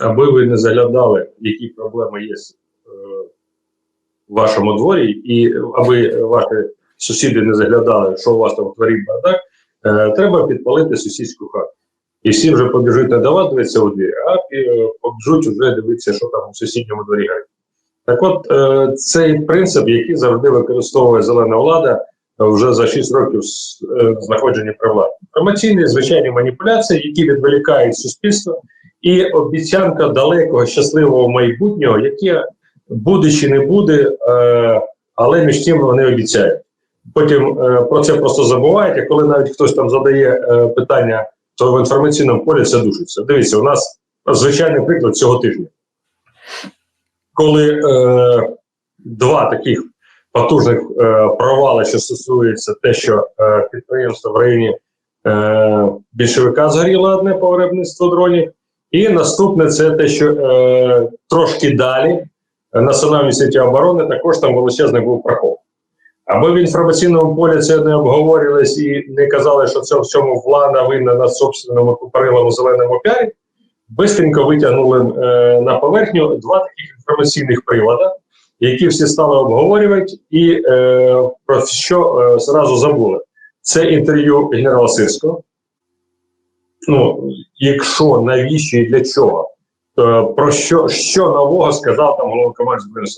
аби ви не заглядали, які проблеми є е, в вашому дворі, і аби ваші сусіди не заглядали, що у вас там дворі бардак, е, треба підпалити сусідську хату. І всі вже побіжуть не до дивитися у двір, а е, побіжуть вже дивитися, що там у сусідньому дворі гає. Так от, е, цей принцип, який завжди використовує зелена влада е, вже за 6 років е, знаходження при владі. Інформаційні звичайні маніпуляції, які відволікають суспільство, і обіцянка далекого щасливого майбутнього, яке буде чи не буде, е, але між тим вони обіцяють. Потім е, про це просто забувають, а коли навіть хтось там задає е, питання, то в інформаційному полі це душиться. Дивіться, у нас звичайний приклад цього тижня. Коли е, два таких потужних е, провали, що стосується те, що е, підприємство в районі е, більшовика згоріло одне по виробництву дронів, і наступне це те, що е, трошки далі е, Національній сеті оборони також там величезний був проход. Аби в інформаційному полі це не обговорювалось і не казали, що це в цьому влада винна на собственному купорилому зеленому піарі, бистренько витягнули е, на поверхню два таких інформаційних привода, які всі стали обговорювати, і е, про що е, зразу забули. Це інтерв'ю генерала Сирського. Ну, якщо, навіщо і для чого? Е, про що, що нового сказав там головнокомандувач Збройних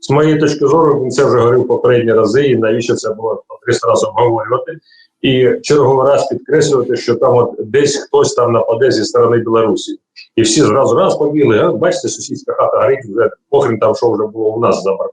З моєї точки зору, він це вже говорив попередні рази, і навіщо це було по 300 разів обговорювати. І черговий раз підкреслювати, що там от десь хтось там нападе зі сторони Білорусі. І всі зразу раз побігли, а бачите, сусідська хата горить, вже похрен там, що вже було у нас забрано.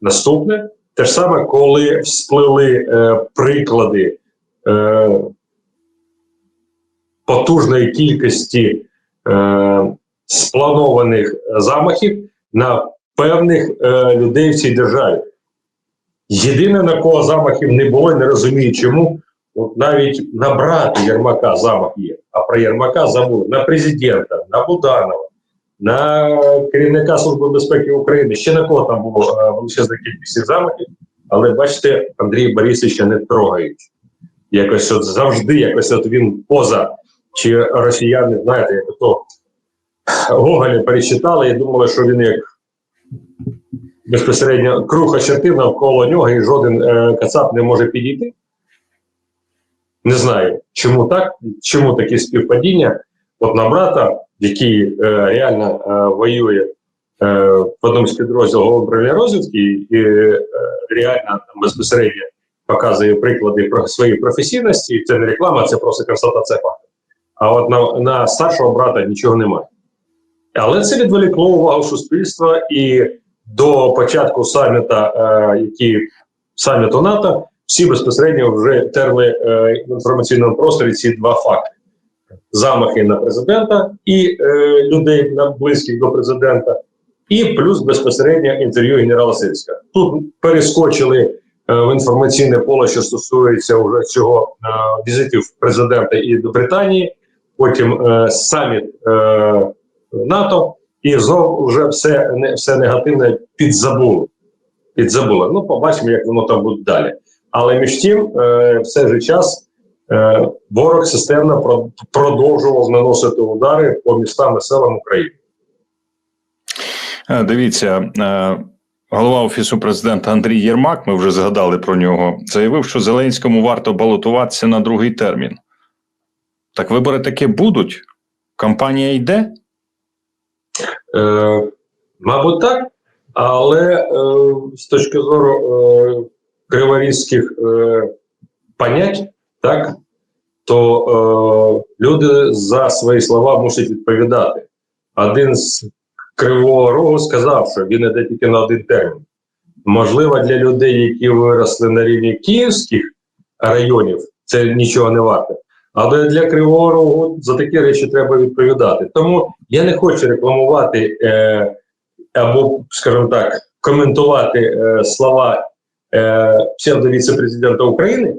Наступне, те ж саме, коли всплили е, приклади е, потужної кількості е, спланованих замахів на певних е, людей в цій державі. Єдине, на кого замахів не було, не розумію, чому. От навіть на брата Єрмака замах є, а про Єрмака забули на президента, на Буданова, на керівника Служби безпеки України. Ще на кого там було е, величезна кількість замахів, але бачите, Андрій Борисовича не трогають. Якось от завжди, якось от він поза. Чи росіяни, знаєте, як то Гоголя перечитали і думали, що він як безпосередньо круг очертив навколо нього, і жоден е, кацап не може підійти. Не знаю, чому так, чому такі співпадіння. От на брата, який е, реально е, воює е, в одному з підрозділів управління розвідки, і е, реально там безпосередньо показує приклади про своєї професійності. Це не реклама, це просто констатація факту. А от на, на старшого брата нічого немає. Але це відволікло увагу суспільства і до початку саміта, е, який саміту НАТО, всі безпосередньо вже терли е, в інформаційному просторі ці два факти: замахи на президента і е, людей на близьких до президента, і плюс безпосередньо інтерв'ю генерала Сирська. Тут перескочили е, в інформаційне поле, що стосується вже цього е, візитів президента і до Британії. Потім е, саміт е, НАТО, і знову вже все не все негативне підзабуло. Підзабуло. Ну, побачимо, як воно там буде далі. Але між тим, е, в же час е, ворог системно продовжував наносити удари по містам і селам України. Е, Дивіться, е, голова офісу президента Андрій Єрмак, ми вже згадали про нього, заявив, що Зеленському варто балотуватися на другий термін. Так вибори таки будуть? Кампанія йде? Е, Мабуть, так. Але е, з точки зору е, криворізьких е, понять, так, то е, люди за свої слова мусять відповідати. Один з Кривого Рогу сказав, що він іде тільки на один термін. Можливо, для людей, які виросли на рівні київських районів, це нічого не варте. Але для Кривого Рогу за такі речі треба відповідати. Тому я не хочу рекламувати е, або, скажімо так, коментувати е, слова е, псевдо-віце-президента України.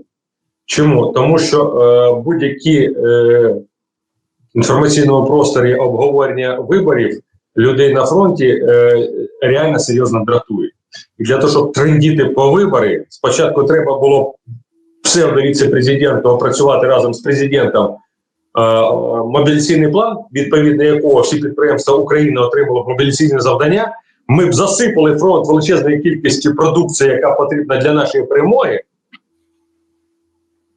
Чому? Тому що е, будь-які е, інформаційному просторі обговорення виборів людей на фронті е, реально серйозно дратують. І для того, щоб трендіти по вибори, спочатку треба було псевдо-віце-президенту опрацювати разом з президентом мобілізаційний план, відповідно якого всі підприємства України отримали мобілізаційне завдання, ми б засипали фронт величезною кількістю продукції, яка потрібна для нашої перемоги.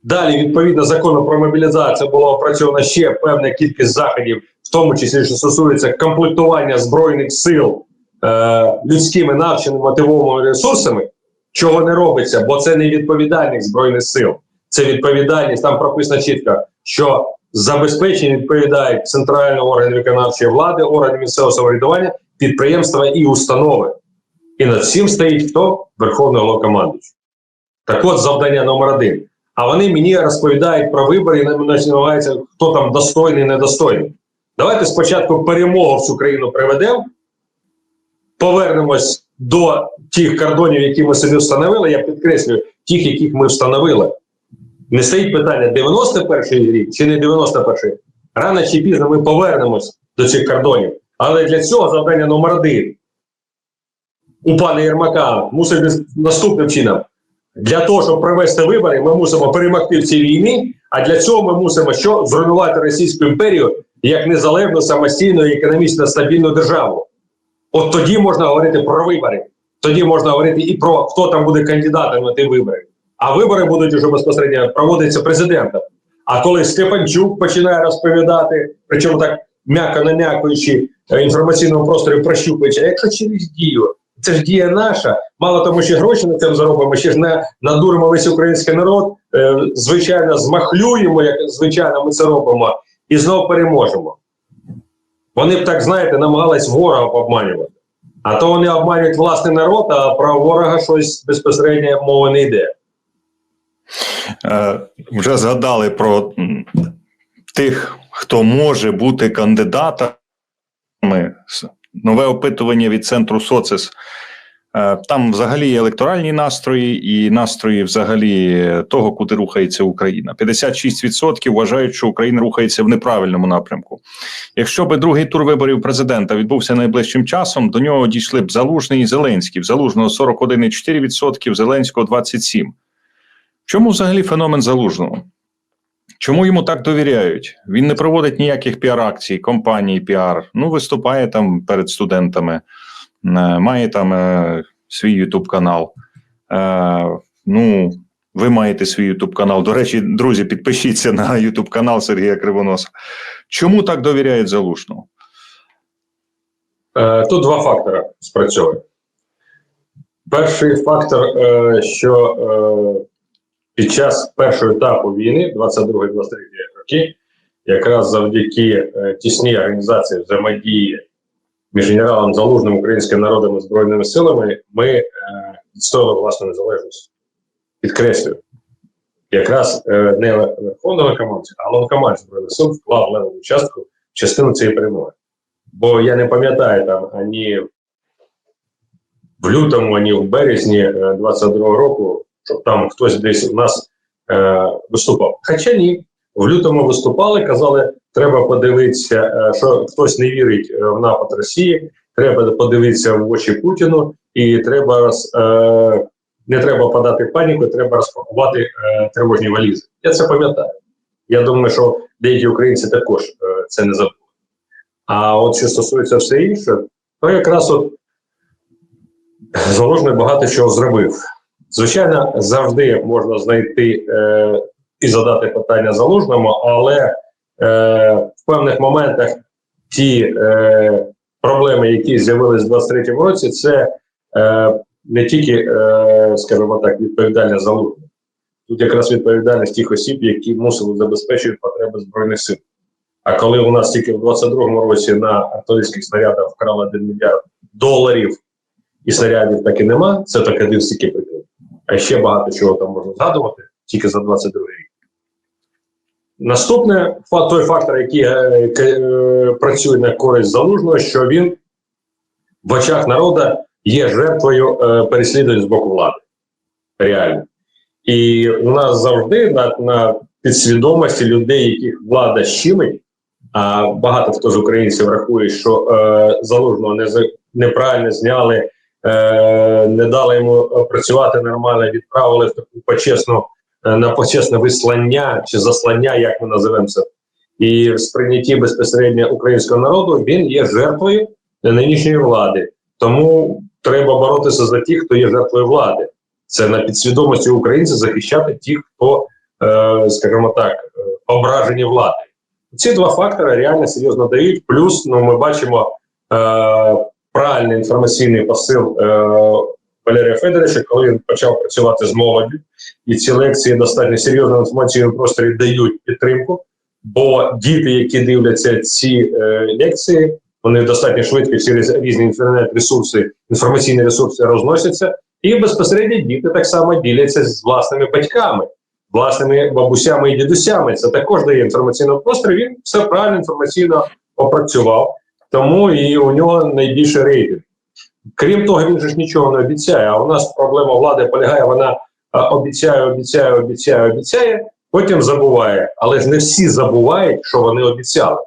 Далі, відповідно закону про мобілізацію, була опрацьована ще певна кількість заходів, в тому числі, що стосується комплектування збройних сил е, людськими навченими мотивованими ресурсами, чого не робиться, бо це не відповідальність збройних сил, це відповідальність. Там прописано чітко, що забезпечення відповідають центральні органи виконавчої влади, органи місцевого самоврядування, підприємства і установи. І над всім стоїть хто Верховний Головнокомандуючий. Так от завдання номер один. А вони мені розповідають про вибори і намагаються, хто там достойний, недостойний. Давайте спочатку перемогу в цю країну приведемо, повернемось до тих кордонів, які ми собі встановили. Я підкреслюю, тих, яких ми встановили. Не стоїть питання 91-й рік чи не 91-й. Рано чи пізно ми повернемось до цих кордонів. Але для цього завдання номер один у пана Єрмака мусить бути наступним чином. Для того, щоб провести вибори, ми мусимо перемогти в цій війні. А для цього ми мусимо що зруйнувати Російську імперію як незалежну, самостійну і економічно стабільну державу. От тоді можна говорити про вибори. Тоді можна говорити і про хто там буде кандидатом на ті вибори. А вибори будуть уже безпосередньо проводитися президентом. А коли Степанчук починає розповідати, причому так м'яко нам'якуючи е, інформаційному просторі прощупуючи, а якщо через дію, це ж дія наша. Мало тому, що гроші на цьому заробимо, ще ж не надуримо весь український народ, е, звичайно, змахлюємо, як звичайно ми це робимо, і знову переможемо. Вони б так, знаєте, намагались ворога обманювати. А то вони обманюють власний народ, а про ворога щось безпосередньо мови не йде. Е, вже згадали про тих, хто може бути кандидатами. Нове опитування від центру Социс. Е, Там взагалі електоральні настрої і настрої взагалі того, куди рухається Україна. 56% вважають, що Україна рухається в неправильному напрямку. Якщо би другий тур виборів президента відбувся найближчим часом, до нього дійшли б Залужний і Зеленський. В Залужного 41,4%, Зеленського 27%. Чому взагалі феномен залужного? Чому йому так довіряють? Він не проводить ніяких піар-акцій, компаній, піар. Ну, виступає там перед студентами, е, має там е, свій Ютуб канал. Е, ну, ви маєте свій Ютуб канал. До речі, друзі, підпишіться на Ютуб канал Сергія Кривоноса. Чому так довіряють залужному? Е, Тут два фактори спрацьовують. Перший фактор, е, що е, під час першого етапу війни, 22-23 роки, якраз завдяки тісній організації взаємодії між генералом Залужним, українським народом і Збройними силами, ми відстояли власну незалежність. Підкреслюю. Якраз е, не Верховного командця, а головнокомандця Збройних сил вклав левову частку частину цієї перемоги. Бо я не пам'ятаю там ані в лютому, ані в березні е, 22-го року, щоб там хтось десь у нас е, виступав. Хоча ні, в лютому виступали, казали, треба подивитися, е, що хтось не вірить е, в напад Росії, треба подивитися в очі Путіну, і треба е, не треба подати паніку, треба розпакувати е, тривожні валізи. Я це пам'ятаю. Я думаю, що деякі українці також е, це не забули. А от що стосується все інше, то якраз от Залужний багато чого зробив. Звичайно, завжди можна знайти е, і задати питання залужному, але е, в певних моментах ті е, проблеми, які з'явилися в 23-му році, це е, не тільки, е, скажімо так, відповідальність залужного. Тут якраз відповідальність тих осіб, які мусили забезпечувати потреби Збройних сил. А коли у нас тільки в 22-му році на артилерійських снарядах вкрали 1 мільярд доларів і снарядів так і нема, це так один стільки приклад. А ще багато чого там можна згадувати тільки за 22 рік. Наступне той фактор, який е, е, працює на користь залужного, що він в очах народу є жертвою е, переслідувань з боку влади. Реально. І у нас завжди на, на підсвідомості людей, яких влада щемить, а багато хто з українців рахує, що е, залужного не, неправильно зняли, е, не дали йому е, працювати нормально, відправили в таку почесну е, на почесне вислання чи заслання, як ми називаємо це. і в сприйнятті безпосередньо українського народу, він є жертвою нинішньої влади. Тому треба боротися за тих, хто є жертвою влади. Це на підсвідомості українців захищати тих, хто, е, скажімо так, е, ображені влади. Ці два фактори реально серйозно дають. Плюс ну, ми бачимо е, правильний інформаційний посил е, Валерія Федоровича, коли він почав працювати з молоддю, і ці лекції достатньо серйозно інформаційному просторі дають підтримку. Бо діти, які дивляться ці е, лекції, вони достатньо швидко через різні інтернет-ресурси, інформаційні ресурси розносяться, і безпосередньо діти так само діляться з власними батьками, власними бабусями і дідусями. Це також дає інформаційний простір. Він все правильно інформаційно опрацював, тому і у нього найбільший рейтинг. Крім того, він же ж нічого не обіцяє. А у нас проблема влади полягає, вона обіцяє, обіцяє, обіцяє, обіцяє, потім забуває. Але ж не всі забувають, що вони обіцяли.